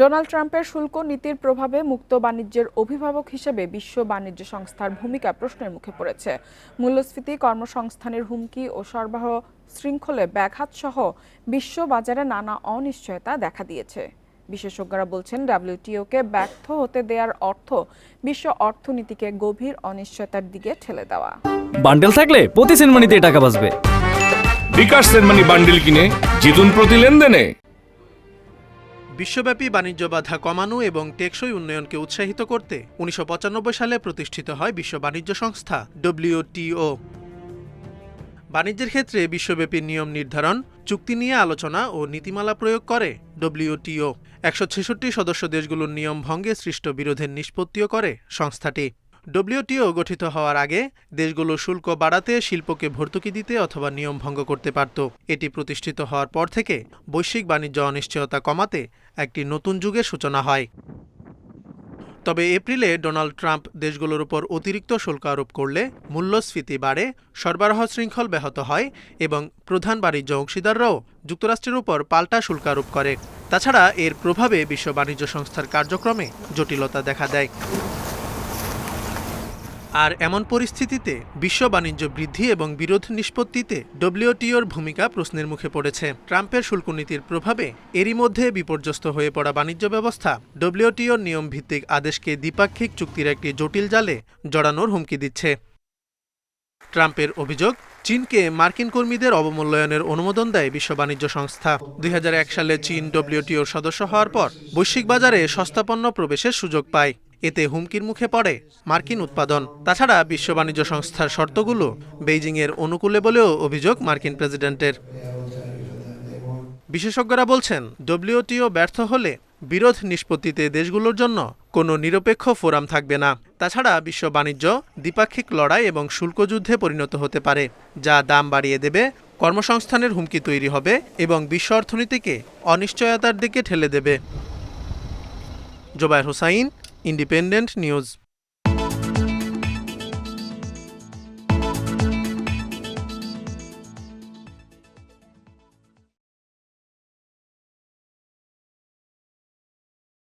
Donald ট্রাম্পের শুল্ক নীতির প্রভাবে মুক্ত বাণিজ্যের অভিভাবক হিসেবে বিশ্ব বাণিজ্য সংস্থার ভূমিকা প্রশ্নের মুখে পড়েছে। মূল্যস্ফীতি কর্মসংস্থানের হুমকি ও সরবরাহ শৃঙ্খলে ব্যাঘাত সহ বিশ্ব বাজারে নানা অনিশ্চয়তা দেখা দিয়েছে। বিশেষজ্ঞরা বলছেন ডাব্লিউটিওকে ব্যর্থ হতে দেওয়ার অর্থ বিশ্ব অর্থনীতিকে গভীর অনিশ্চয়তার দিকে ঠেলে দেওয়া। বান্ডেল থাকলে প্রতি সেনমানিতে টাকা বাঁচবে। বিকাশ সেনমানি বান্ডিল কিনে জিতুন প্রতি লেনদেনে। বিশ্বব্যাপী বাণিজ্য বাধা কমানো এবং টেকসই উন্নয়নকে উৎসাহিত করতে উনিশশো পঁচানব্বই সালে প্রতিষ্ঠিত হয় বিশ্ব বাণিজ্য সংস্থা ডব্লিউটিও বাণিজ্যের ক্ষেত্রে বিশ্বব্যাপী নিয়ম নির্ধারণ, চুক্তি নিয়ে আলোচনা ও নীতিমালা প্রয়োগ করে ডব্লিউটিও একশো ছেষট্টি সদস্য দেশগুলোর নিয়ম ভঙ্গে সৃষ্ট বিরোধের নিষ্পত্তিও করে সংস্থাটি। ডব্লিউটিও গঠিত হওয়ার আগে দেশগুলো শুল্ক বাড়াতে, শিল্পকে ভর্তুকি দিতে অথবা নিয়ম ভঙ্গ করতে পারত। এটি প্রতিষ্ঠিত হওয়ার পর থেকে বৈশ্বিক বাণিজ্য অনিশ্চয়তা কমাতে একটি নতুন যুগের সূচনা হয়। তবে এপ্রিলে ডোনাল্ড ট্রাম্প দেশগুলোর উপর অতিরিক্ত শুল্ক আরোপ করলে মূল্যস্ফীতি বাড়ে, সরবরাহ শৃঙ্খল ব্যাহত হয় এবং প্রধান বাণিজ্য অংশীদাররাও যুক্তরাষ্ট্রের উপর পাল্টা শুল্ক আরোপ করে। তাছাড়া এর প্রভাবে বিশ্ব বাণিজ্য সংস্থার কার্যক্রমে জটিলতা দেখা দেয়। আর এমন পরিস্থিতিতে বিশ্ব বাণিজ্য বৃদ্ধি এবং বিরোধ নিষ্পত্তিতে ডব্লিউটিওর ভূমিকা প্রশ্নের মুখে পড়েছে। ট্রাম্পের শুল্ক নীতির প্রভাবে এরই মধ্যে বিপর্যস্ত হয়ে পড়া বাণিজ্য ব্যবস্থা ডব্লিউটিওর নিয়ম ভিত্তিক আদেশকে দ্বিপাক্ষিক চুক্তির একটি জটিল জালে জড়ানোর হুমকি দিচ্ছে। ট্রাম্পের অভিযোগ, চীনকে মার্কিন কর্মীদের অবমূল্যায়নের অনুমোদন দেয় বিশ্ব বাণিজ্য সংস্থা। দুই হাজার এক সালে চীন ডব্লিউটিওর সদস্য হওয়ার পর বৈশ্বিক বাজারে সস্তাপন্ন প্রবেশের সুযোগ পায়। এতে হুমকির মুখে পড়ে মার্কিন উৎপাদন। তাছাড়া বিশ্ব বাণিজ্য সংস্থার শর্তগুলো বেইজিংয়ের অনুকূলে বলেও অভিযোগ মার্কিন প্রেসিডেন্টের। বিশেষজ্ঞরা বলছেন, ডব্লিউটিও ব্যর্থ হলে বিরোধ নিষ্পত্তিতে দেশগুলোর জন্য কোনো নিরপেক্ষ ফোরাম থাকবে না। তাছাড়া বিশ্ব বাণিজ্য, দ্বিপাক্ষিক লড়াই এবং শুল্ক যুদ্ধে পরিণত হতে পারে, যা দাম বাড়িয়ে দেবে, কর্মসংস্থানের হুমকি তৈরি হবে এবং বিশ্ব অর্থনীতিকে অনিশ্চয়তার দিকে ঠেলে দেবে। Zobayer Hossain independent news